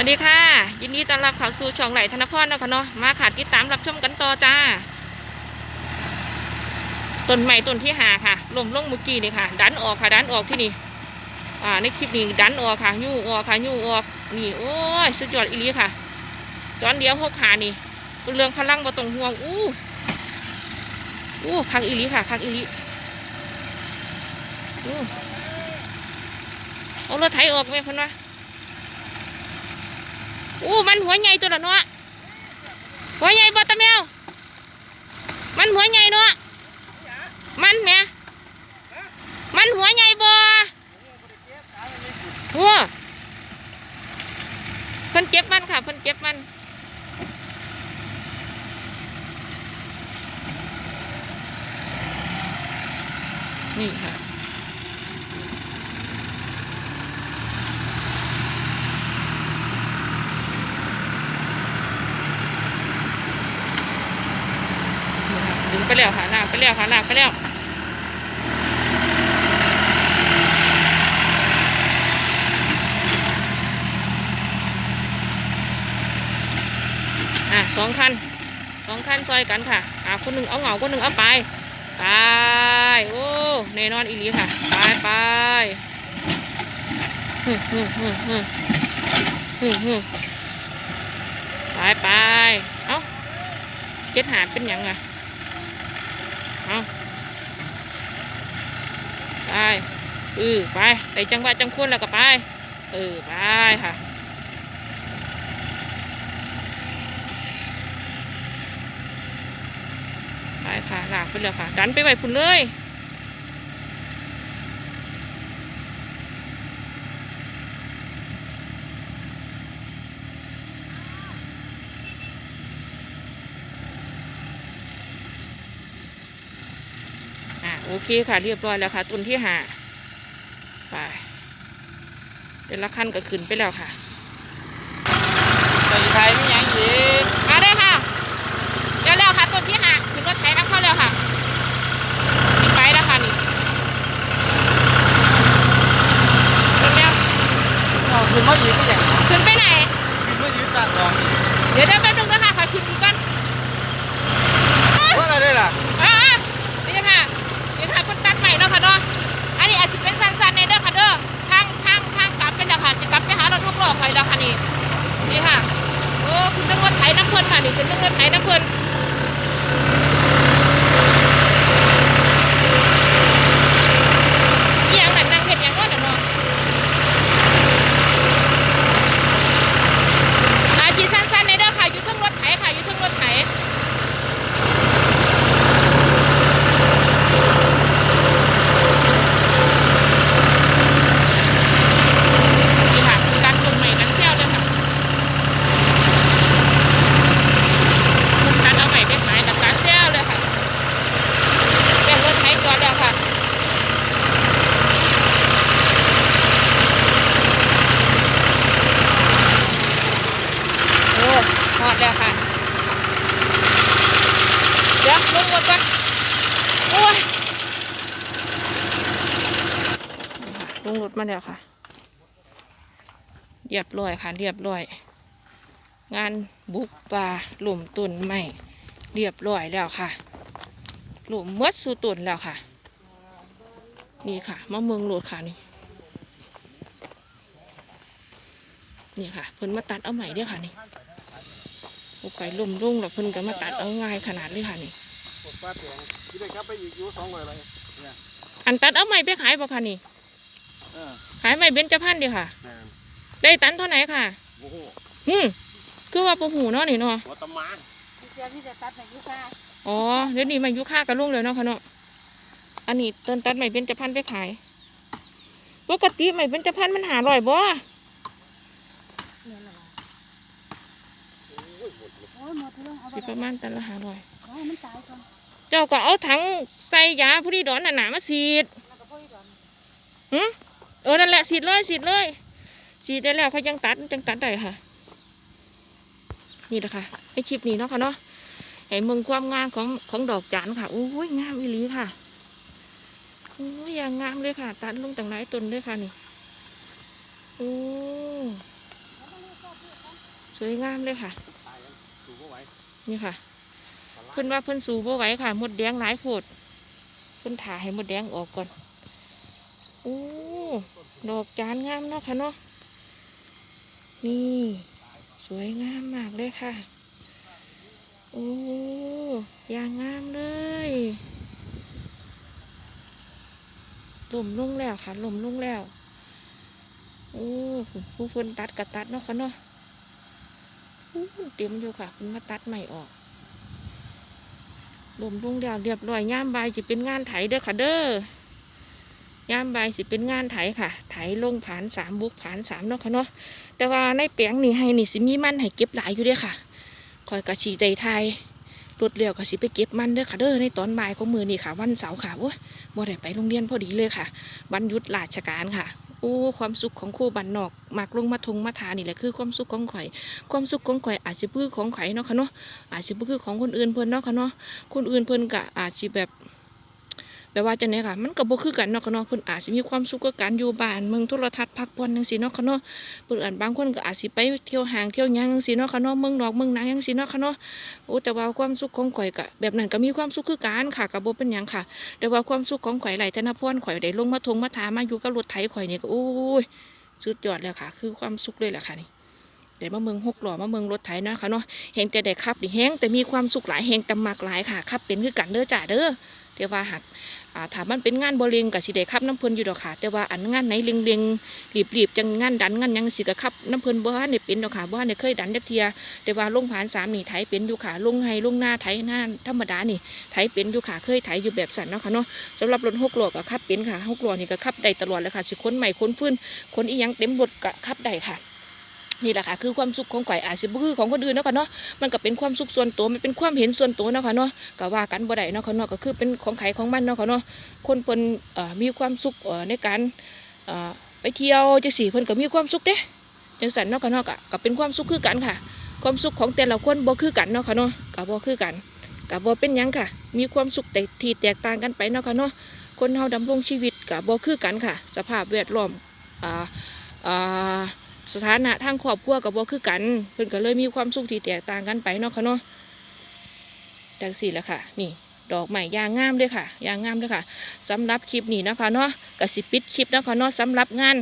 วัสดีค่ะ ยินดีต้อนรับเข้าสู่ช่องไหลธนพรนะคะเนาะมาค่ะติดตามรับชมกันต่อจ้าต้นใหม่ต้นที่หาค่ะลมลงเมื่อกี้นี่ค่ะ ดันออกค่ะ ดันออกที่นี่อ่าในคลิปนี้ดันออกค่ะยู่ออกค่ะยู่ออกนี่โอ้ยสุดยอดอีลีค่ะตอนเดียวหกหานี่เรื่องพลังบ่ต้องห่วงอู้อู้คักอีลีค่ะคักอีลีอู้เอารถไถออกไหมพันวะ อู้มันหัวใหญ่ตัวละเนาะหัวใหญ่บ่ตะแมว มันหัวใหญ่เนาะมันแม่มันหัวใหญ่บ่หัวเพิ่นเจ็บมันค่ะเพิ่นเจ็บมันนี่ค่ะ นี่ค่ะดึงไป แล้วค่ะลากไปแล้วค่ะลากไปแล้วอะสองคันสองคันซอยกันค่ะอะคนหนึ่งเอาเหงาคนหนึ่งเอาไปไปโอ้แน่นอนอีหลีค่ะ ไปไปฮึฮึฮึฮึฮึฮึไปไปเอ้าเจ็ดหาเป็นหยังไง เอาไปเออไปไปจังหวะจังคุณแล้วก็ไปเออไปค่ะไปค่ะลากไปเลยค่ะ ดันไปไว้พุ่นเลย โอเคค่ะ เรียบร้อยแล้วค่ะ ต้นที่หาไปเดี๋ยวละขั้นก็ขึ้นไปแล้วค่ะใส่ไทยไม่ยังยีกมาได้ค่ะเดี๋ยวแล้วค่ะ ต้นที่หาขึ้นรถไถน้ำเข้าแล้วค่ะนี่ไปแล้วค่ะนี่เร็ว เอาขึ้นมาอีกไม่ยัง ๆขึ้นไปไหน ขึ้นมายืนตัดรองอีก เดี๋ยวเดี๋ยวแป๊บนึงนะคะขอคิดดีก่อน ว่าอะไรได้ล่ะ อ่าๆนี่ค่ะนี่ค่ะคนตัดใหม่เนาะค่ะเนาะอันนี้อาจจะเป็นสั้นๆในเด้อค่ะเด้อทางทางทางกลับเป็นแล้วค่ะสิกลับไปหารถทุกรอบไปแล้วค่ะนี่นี่ค่ะ โอ้คุณต้องรถไถน้ำเพลินค่ะนี่คือนั่งรถไถน้ำเพลินอีหยังนั่นนั่งเห็ดหยังว่าน่ะเนาะอาจีสั้นๆในเด้อค่ะอยู่เทั้งรถไถค่ะอยู่เทั้งรถไถ นี่ค่ะคือการปรุงใหม่กันเซี่ยวเลยค่ะคือการเอาใหม่ไปขายกับการเซี่ยวเลยค่ะแกงรถไถจอดแล้วค่ะโอ้หอดแล้วค่ะ เดี๋ยวลงรถก่อนโอ้ยนี่ค่ะลงร ถมาแล้วค่ะ เรียบร้อยค่ะ เรียบร้อย งานบุกป่าหลุมตุนใหม่เรียบร้อยแล้วค่ะ หลุมมืดสู่ตุนแล้วค่ะ นี่ค่ะมะเมืองโหลดค่ะนี่นี่ค่ะ เพิ่นมาตัดเอาใหม่ด้วยค่ะนี่โอ้ไก่ลุ่มรุ่งแล้วเพิ่นก็มาตัดเอาง่ายขนาดเลยค่ะนี่อันตัดเอาใหม่ไปขายบ่ค่ะนี่ ขายใหม่เบญจพรรณเดียวค่ะแม่นได้ตันเท่าไหร่ค่ะโอ้โหหืมคือว่าปูหูเนาะนี่เนาะหัวตะมานเดี๋ยวพี่จะตัดในยุค่าอ๋อเดี๋ยวนี้มายุค่ากับลุงเลยเนาะค่ะเนาะอันนี้ต้นตัดใหม่เป็นจะพันไปขายปกติใหม่เป็นจะพันมันหาร่อยบ่เนี่ยเหรอโอ้ยหมดเรื่องเอาไปสิประมาณตันละหาร่อยเอาให้มันตายก่อนเจ้าก็เอาถังใส่ยาผู้ที่ดอนหนาๆมาฉีดแล้วก็พ่อยก่อนหึเออนั่นแหละฉีดเลยฉีดเลยฉีดได้แล้วเขายังตัดยังตัดได้ค่ะ นี่แหละค่ะในคลิปนี้เนาะค่ะเนาะให้เมืองความงามของของดอกจานค่ะโอ้ยงามอีหลีค่ะโอ้ยอย่างงามเลยค่ะ ตัดลงต่างหลายต้นเลยค่ะนี่โอ้สวยงามเลยค่ะ นี่ค่ะ เพิ่นว่าเพิ่นสูบไหวค่ะ หมดแดงหลายโพดเพิ่นถ่าให้หมดแดงออกก่อนโอ้ ดอกจานงามเนาะค่ะเนาะนี่สวยงามมากเลยค่ะ โอ้ยางงามเลยหล่มลงแล้วค่ะหล่มลงแล้วโอ้ผู้เพิ่นตัดกระตัดเนาะค่ะเนาะอู้เต็มอยู่ค่ะเพิ่นมาตัดใหม่ออกหล่มลงแล้วเรียบร้อยย่ามใบจะเป็นงานไถเด้อค่ะเด้อ ยามใบายสิเป็นงานไถค่ะ ไถลงผานสามบุกผานสามเนาะค่ะเนาะแต่ว่าในแปลงนี่ให้นี่สิมีมันให้เก็บหลายอยู่เด้ค่ะคอยกระชีใจไทยรถเลี้ยวก็สิไปเก็บมันเด้อค่ะเด้อในตอนบ่ายของมือนี่ค่ะ วันเสาร์ค่ะโอ้ยบ่ได้ไปโรงเรียนพอดีเลยค่ะ วันหยุดราชการค่ะโอ้ความสุขของคู่บันนอกมากลงมาทงมาทานี่แหละคือความสุขของข่อย ความสุขของข่อยอาจจะพื้ของข่อยเนาะค่ะเนาะอาจจะพื้ของคนอื่นเพิ่นเนาะค่ะเนาะคนอื่นเพิ่นก็อาจจะแบบ แบบว่าจังได๋ค่ะ มันก็บ่คือกันเนาะค่ะเนาะเพิ่นอาจจะมีความสุขกับการอยู่บ้านเมืองโทรทัศน์พักผ่อนจังซี่เนาะค่ะเนาะเปิดอันบางคนก็อาจสิไปเที่ยวห้างเที่ยวหยังจังซี่เนาะค่ะเนาะเมืองนอกเมืองนายังซี่เนาะค่ะเนาะโอ้แต่ว่าความสุขของข่อยก็แบบนั้นก็มีความสุขคือกันค่ะก็บ่เป็นหยังค่ะ แต่ว่าความสุขของข่อยไหลธนพรข่อยได้ลงมาทงมาถามาอยู่กับรถไถข่อยนี่ก็โอ้ยสุดยอดแล้วค่ะ คือความสุขเลยแหละค่ะนี่ได้มาเมืองหกหล่อมาเมืองรถไถนะคะเนาะแหงแต่ได้ขับนี่แหงแต่มีความสุขหลายแหงแต่มักหลายค่ะขับเป็นคือกันเด้อจ้าเด้อแต่ว่าหัก อ่าถามันเป็นงานบ่เลียงกับสิได้ขับน้ำเพลินอยู่ดอกค่ะ แต่ว่าอันงานไหนเลียงๆรีบๆจังงานดันงานยังสิกะครับน้ำเพลินบ่ทันได้เป็นดอกค่ะบ่ทันได้เคยดันจักเทียแต่ว่าลงผ่านสามนี่ไถเป็นอยู่ค่ะลงให้ลงหน้าไถหน้าธรรมดานี่ไถเป็นอยู่ค่ะเคยไถอยู่แบบสันเนาะค่ะเนาะสำหรับรถหกล้อก็ขับเป็นค่ะหกล้อนี่ก็ขับได้ตลอดเลยค่ะสิคนใหม่คนฟื้นคนอีหยังเต็มรถก็ขับได้ค่ะ นี่แหละค่ะคือความสุขของข่อยอาจสิบ่คือของคนอื่นเนาะค่ะเนาะมันก็เป็นความสุขส่วนตัวมันเป็นความเห็นส่วนตัวเนาะค่ะเนาะก็ว่ากันบ่ได้เนาะค่ะเนาะก็คือเป็นของใครของมันเนาะค่ะเนาะคนเพิ่นมีความสุขในการไปเที่ยวจังซี่เพิ่นก็มีความสุขเด้จังสันเนาะค่ะเนาะก็ก็เป็นความสุขคือกันค่ะ ความสุขของแต่ละคนบ่คือกันเนาะค่ะเนาะก็บ่คือกันก็บ่เป็นหยังค่ะ มีความสุขแต่ที่แตกต่างกันไปเนาะค่ะเนาะคนเฮาดำรงชีวิตก็บ่คือกันค่ะ สภาพแวดล้อมอ่าอ่า สถานะทางครอบครัวกับ่คือกัน เพิ่นก็เลยมีความสุขที่แตกต่างกันไปเนาะค่ะเนาะจังสี่แหละค่ะ นี่ ดอกใหม่ยางงามเลยค่ะ ยางงามเลยค่ะสำหรับคลิปนี้นะคะเนาะก็สิปิดคลิปเนาะคะเนาะสำหรับงาน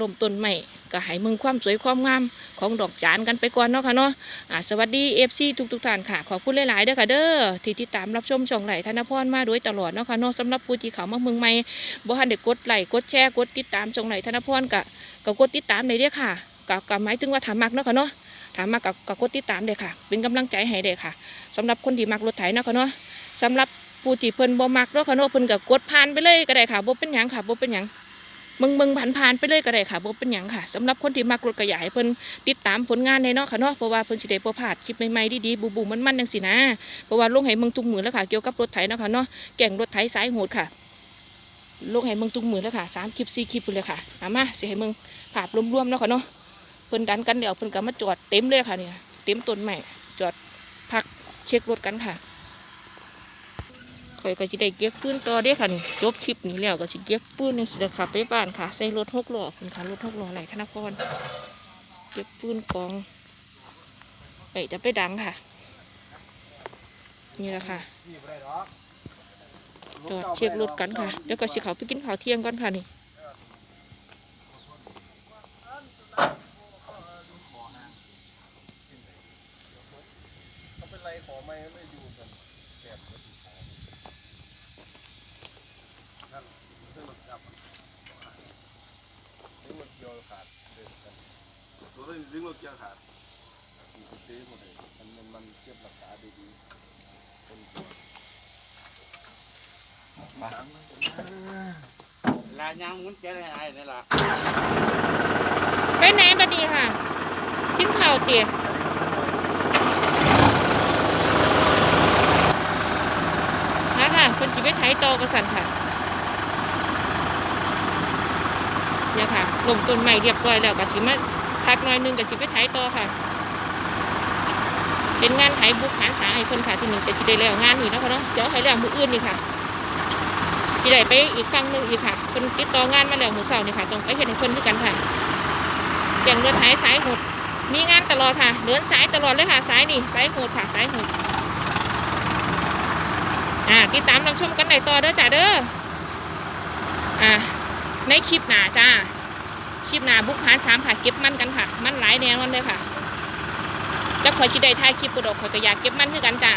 ลมต้นไม้ก็ให้มึงความสวยความงามของดอกจานกันไปก่อนเนาะค่ะเนาะสวัสดีเอฟซีทุกทุกท่านค่ะ ขอบคุณหลายๆเด้อค่ะเด้อที่ติดตามรับชมช่องไหลธนพรมาโดยตลอดเนาะค่ะเนาะสำหรับผู้ที่เขามาเมืองใหม่บ่ทันได้กดไลค์กดแชร์กดติดตามช่องไหลธนพรก็ก็กดติดตามเลยเด้อค่ะก็ก็หมายถึงว่าถามมักเนาะค่ะเนาะถามมักก็ก็กดติดตามเลยค่ะ เป็นกำลังใจให้เด้อค่ะสำหรับคนที่มักรถไถเนาะค่ะเนาะสำหรับผู้ที่เพิ่นบ่มักเนาะค่ะเนาะเพิ่นก็กดผ่านไปเลยก็ได้ค่ะบ่เป็นหยังค่ะบ่เป็นหยัง มึงมึงผ่านผ่านไปเลยก็ได้ค่ะบ่เป็นหยังค่ะสำหรับคนที่มักรถกระยายเพิ่นติดตามผลงานในเนาะค่ะเนาะเพราะว่าเพิ่นสิได้บ่พลาดคลิปใหม่ๆดีๆบูๆมันๆจังซี่นะเพราะว่าลงให้มึงทุกมื้อแล้วค่ะเกี่ยวกับรถไถเนาะค่ะเนาะแก่งรถไถสายโหดค่ะลงให้มึงทุกมือแล้วค่ะสามคลิปสี่คลิปเลยค่ะเอามาสิให้มึงภาพรวมๆเนาะค่ะเนาะเพิ่นดันกันเดี๋ยวเพิ่นก็มาจอดเต็มเลยค่ะเนี่ยเต็มต้นไม้จอดพักเช็ครถกันค่ะ อยก็จะได้เก็บปืนต่อเด้ค่ะนี่จบคลิปนี้แล้วก็สิเก็บปืนนี่สิได้ขับไปบ้านค่ะ ใส่รถหกล้อคุณค่ะรถหกล้อไหลธนพรเก็บปืนกองไปจะไปดังค่ะ นี่แหละค่ะจอดเช็ครถกันค่ะเดี๋ยวก็สิเขาไปกินข้าวเที่ยงก่อนค่ะนี่ขอไม่ไม่อยู่กันแสบนั่นเรื่องรถจับเรื่องรถเกี่ยวขาดเดินกัน ตัวเรื่องรถเกี่ยวขาดอยู่ที่ซื้อหมดเลยมันมันมันเทียบราคาดีๆเป็นตัวมาลายางมุนเจ๊อะไรนี่ล่ะไปไหนบัดนี้ค่ะกินข้าวเตี๋ยนะค่ะคนจิไปไถโตกระสันค่ะเนี่ยค่ะลงต้นใหม่เรียบร้อยแล้วก็จิมา พักหน่อยหนึงก็จิไปไถต่อค่ะ เป็นงานไถบุกหารสาให้เพิ่นค่ะที่หนึ่งแต่จิได้แล้วงานนี้เนาะคะเนาะเสียให้แล้วมืออื่นนี่ค่ะจิได้ไปอีกฝั่งหนึ่งอีกค่ะเพิ่นติดต่องานมาแล้วมือเสาร์นี่ค่ะต้องไปเห็นให้เพิ่นด้วยกันค่ะแก่งรถไถสายหดมีงานตลอดค่ะเดินสายตลอดเลยค่ะสายนี่สายโหดค่ะสายโหดอ่าติดตามรับชมกันได้ต่อเด้อจ้าเด้ออ่าในคลิปหน้าจ้า คลิปหน้าบุกหาสามค่ะเก็บมันกันค่ะ มันหลายแนวมันเลยค่ะจะคอยคิดได้ถ่ายคลิปปุดอกคอยก็อยากเก็บมันคือกันจ้า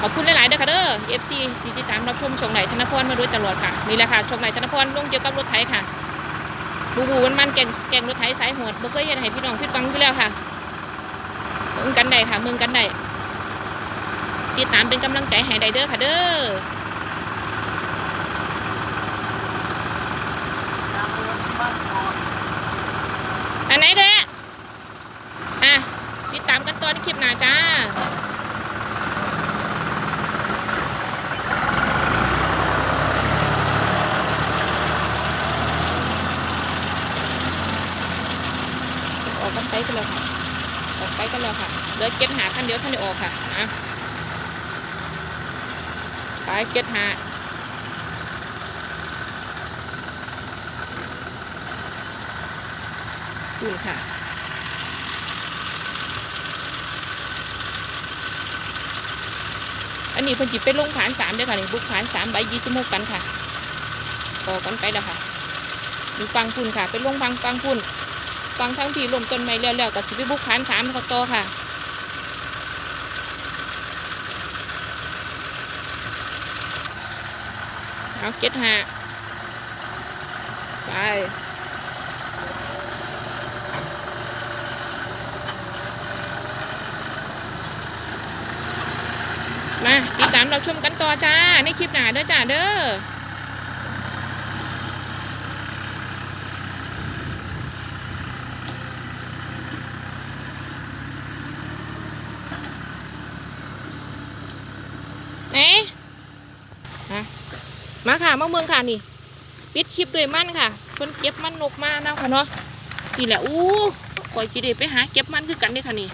ขอบคุณหลายๆเด้อค่ะเด้อ FC ที่ติดตามรับชมชงไหนธนพรมาโดยตลอดค่ะนี่แหละค่ะชงไหนธนพรลงเกี่ยวกับรถไถค่ะบูบูมันมันแกงแกงรถไถสายโหดบ่เคยเห็นให้พี่น้องผิดหวังอยู่แล้วค่ะเมืองกันได้ค่ะเมืองกันได้ติดตามเป็นกำลังใจให้ได้เด้อค่ะเด้อ อันไหนก็ได้อะติดตามกันต่อในคลิปหน้าจ้าออกกันไปกันแล้วค่ะ ออกไปกันแล้วค่ะเหลือเก็ตหาคันเดียวคันเดียวออกค่ะอะไปเก็ตหา ดูค่ะ อันนี้เพิ่นจิไปลงผานสามเด้อค่ะนี่บุกผานสามใบยี่สิบมุกกันค่ะออกันไปแล้วค่ะมีฟังพุ่นค่ะ ไปลงฟังฟังพุ่นฟังทั้งที่ลมต้นไม้แล้วแล้วก็สิไปบุกผานสามเขาโตค่ะเอาเก็ตหาไป มาติดตามเราชมกันต่อจ้า ในคลิปหน้าเด้อจ้าเด้อไหนฮะมาค่ะมาเมืองค่ะนี่ ปิดคลิปด้วยมันค่ะเพิ่นเก็บมันนกมานะค่ะเนาะนี่แหละอู้คอยจีเดไปหาเก็บมันคือกันเด้ค่ะนี่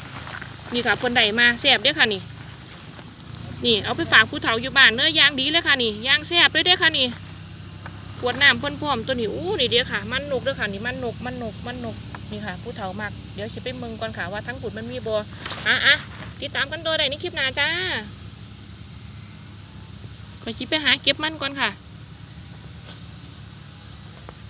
นี่ค่ะเพิ่นได้มาแซ่บเด้ค่ะนี่ นี่เอาไปฝากผู้เฒ่าอยู่บ้านเนื้อย่างดีเลยค่ะนี่ย่างแซ่บเลยเด้อค่ะนี่ขวดน้ำเพิ่นพร้อมตัวนี้อู้นี่เดียวค่ะ มันนกเด้อค่ะนี่มันนกมันนกมันนกนี่ค่ะ ผู้เฒ่ามากเดี๋ยวชิไปเมืองก่อนค่ะว่าทั้งปุ่นมันมีบ่อะอะติดตามกันตัวใดในคลิปหน้าจ้าขอชิไปหาเก็บมันก่อนค่ะ